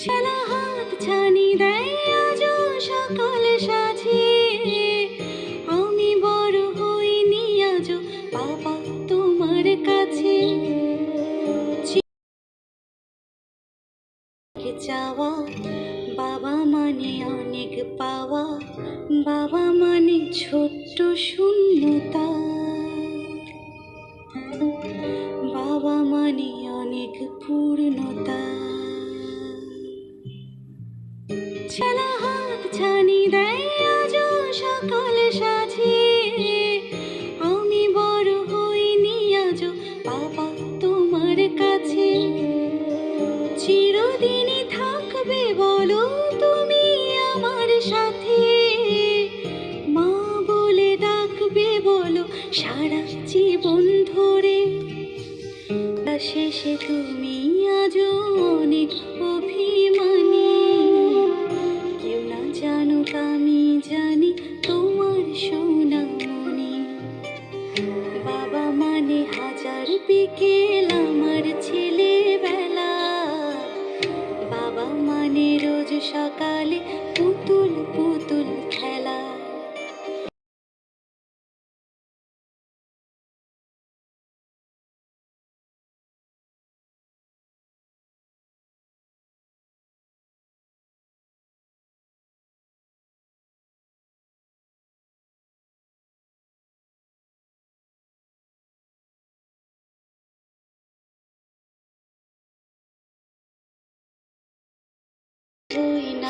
ছেলা ছানি দেয় আজ সকাল সাজে আমি বড় হইনি আজ, বাবা তোমার কাছে। চাওয়া, বাবা মানে অনেক পাওয়া। বাবা মানে ছোট্ট শূন্যতা। বাবা মানে অনেক পূর্ণতা। আজ আমি বড় হইনি আজ, বাবা তোমার কাছে। চিরদিনই থাকবে বলো তুমি আমার সাথে। মা বলে বলো সারা জীবন ধরে। শেষে তুমি আজও অনেক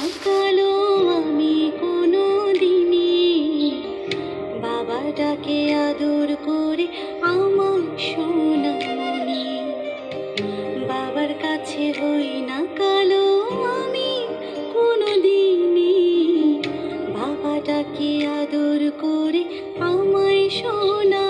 হই না কালো আমি কোনো দিনই বাবা ডাকে আদর করে আমার সোনামণি। বাবার কাছে হই না কালো আমি কোনো দিনই বাবা ডাকে আদর করে আমায় সোনামণি।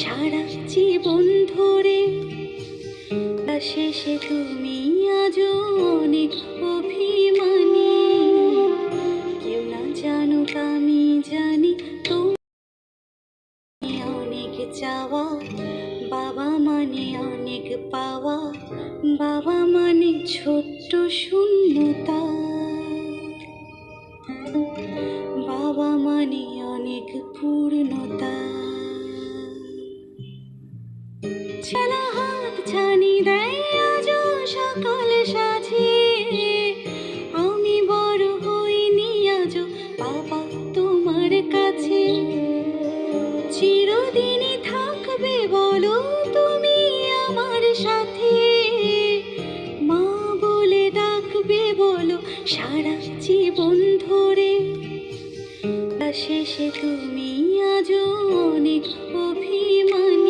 সারা জীবন ধরে। শেষে তুমি আজও অনেক অভিমানী। কেউ না জানুক, আমি জানি তুমি অনেক চাওয়া। বাবা মানে অনেক পাওয়া। বাবা মানে ছোট্ট শূন্যতা। সকাল সাজে আমি বড় হইনি আজ বাবা তোমার কাছে। চিরদিনই থাকবে বলো তুমি আমার সাথে। মা বলে ডাকবে বলো সারা জীবন ধরে। শেষে তুমি আজও অনেক অভিমানী।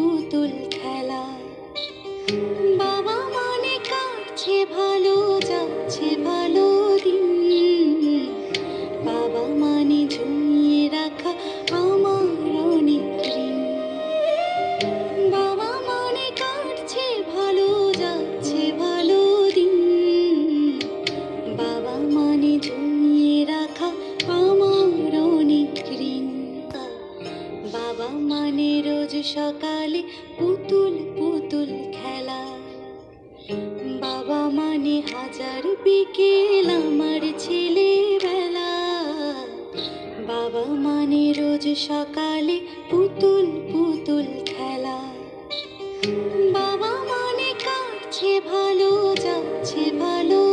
বিকেল আমার ছেলেবেলা। বাবা মানে রোজ সকালে পুতুল পুতুল খেলা। বাবা মানে কাঁদছে, ভালো যাচ্ছে, ভালো